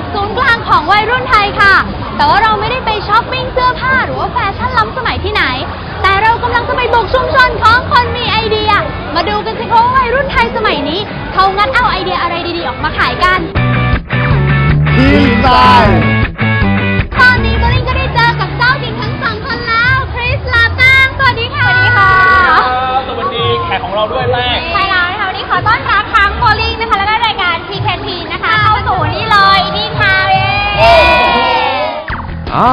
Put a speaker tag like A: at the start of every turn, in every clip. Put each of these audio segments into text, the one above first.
A: กศูนย์กลางของวัยรุ่นไทยค่ะ แต่ว่าเราไม่ได้ไปช้อปปิ้งเสื้อผ้าหรือว่าแฟชั่นล้ำสมัยที่ไหน แต่เรากำลังจะไปบุก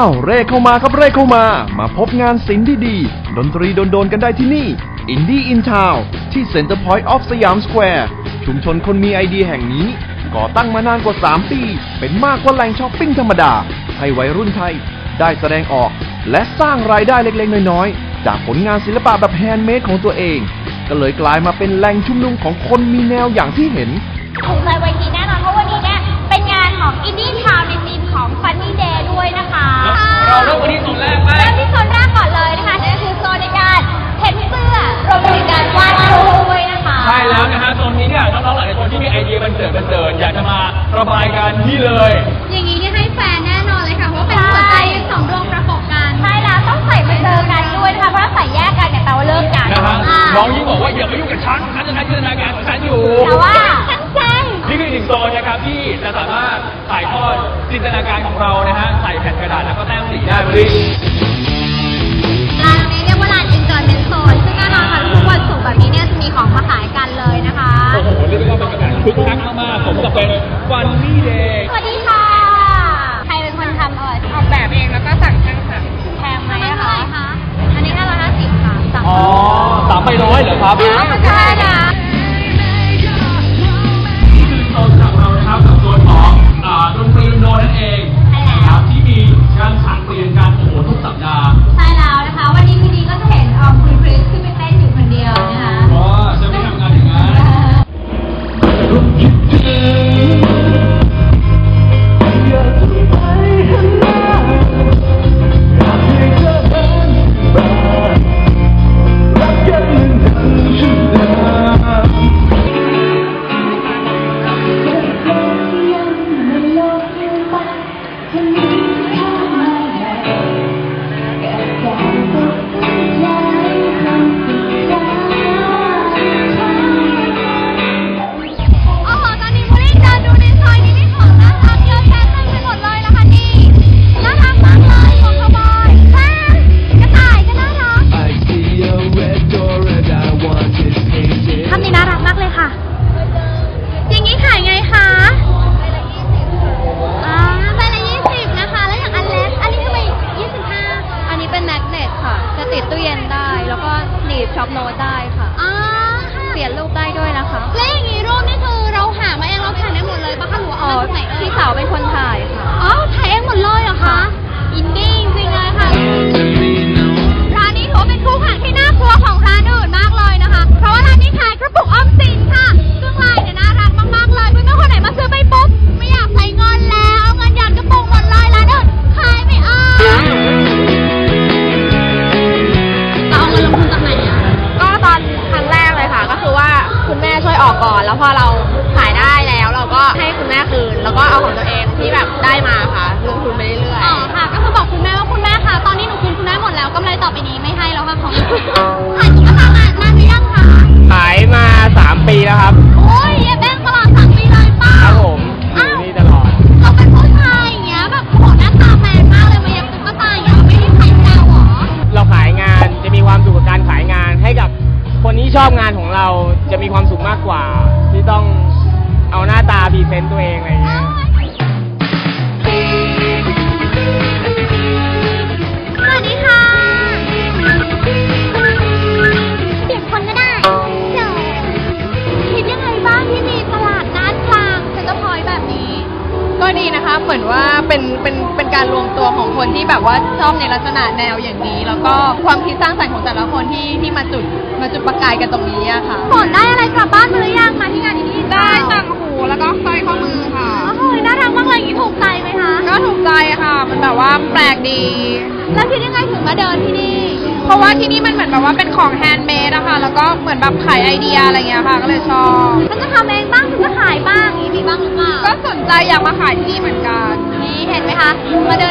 A: าวเร่เข้า
B: มาครับเร่เข้ามา มาพบงานศิลป์ที่ดีดนตรีโดนๆกันได้ที่นี่ Indie in Town ที่ Center Point of สยามสแควร์ชุมชนคนมีไอเดียแห่งนี้ ก่อตั้งมานานกว่า 3 ปี เป็นมากกว่าแหล่งช้อปปิ้งธรรมดา ให้วัยรุ่นไทย ได้แสดงออก และสร้างรายได้เล็กๆ น้อยๆ จากผลงานศิลปะแบบแฮนด์เมดของตัวเอง ก็เลยกลายมาเป็นแหล่งชุมนุมของคนมีแนวอย่างที่เห็น
A: ถูกใจวั
C: หลายๆคนที่มีไอเดียบันเจิดบันเจิดอยากจะมาระบายกันที่เลย
A: อย่างนี้เนี่ยให้แฟนแน่นอนเลยค่ะ เพราะว่าเป็นหัวใจสองดวงประกบกัน ใช่แล้วต้องใส่มาเจอกันด้วยนะคะ เพราะถ้าใส่แยกกันเนี่ยแปลว่าเลิกกัน
C: นะฮะ
A: อ่า
C: น้องยิ่งบอกว่าอย่ามายุ่งกับฉันฉันจะใช้จินตนาการของฉันอยู่
A: แต่ว่าฉันแจ้ง
C: นี่คืออีกหนึ่งโซนนะครับที่จะสามารถถ่ายทอดจินตนาการของเรานะฮะใส่แผ่นกระดาษแล้วก็แต้มสีได้มาดิ
A: ร้านนี้เรียกว่าร้าน Enjoyment Zone ซึ่งแน่นอนค่ะ ค่ะ
C: เป
D: ลี่
A: ยน
C: รูป
A: ได้ด้วยนะคะ แล้วอย่างนี้
D: รูปนี่คื
A: อเราหามาเองเราถ่ายได้หมดเลยปะคะหรือว่า
D: อ๋
A: เอา
D: อ
A: มาจากไหนเอ่ย
D: พี่สาวเป็นคนถ่ายค่ะ
A: อ๋อถ่ายเองหมดเลยเหรอคะ อินดี้ กก่อน แล้ว
D: พอเราขายได้แล้วเราก็ให้คุณแม่คืน แล้วก็เอาของตัวเองที่แบบได้มาค่ะลงทุนไปเรื่อย
A: อ๋อค่ะ ก็คือบอกคุณแม่ว่าคุณแม่คะตอนนี้หนูคืนคุณแม่หมดแล้วกำไรต่อไปนี้ไม่ให้แล้วค่ะของขายตุ๊กตานานนานหรือยังคะ
E: ขายมา 3 ปีแล้วครับ ค
A: วาม
E: สุขมากกว่า ที่ต้องเอาหน้าตาพรีเซนต์ตัวเองอะไรอย่างเงี้ย
A: เห
D: มือนว่าเป็นเป็นเป็นการรวมตัวของคนที่แบบว่าชอบในลักษณะแนวอย่างนี้ แล้วก็ความคิดสร้างสรรค์ของแต่ละคนที่ที่มาจุดมาจุดประกายกันตรงนี้อะค่ะ
A: ฝนได้อะไรกลับบ้านมือ
D: ราะว่าที่นี่มันเหมือนแบบว่าเป็นของแฮนด์เมดอะค่ะ แล้วก็เหมือนแบบขายไอเดียอะไรเงี้ยค่ะ ก็เลยชอบ
A: ฉันจะทำเองบ้างฉันจะขายบ้างอย่างนี้มีบ้างหรือเปล่า
D: ก็ก็สนใจอยากมาขายที่นี่เหมือนกัน
A: นี่เห็นไหมคะ มาเดินดูเนี่ย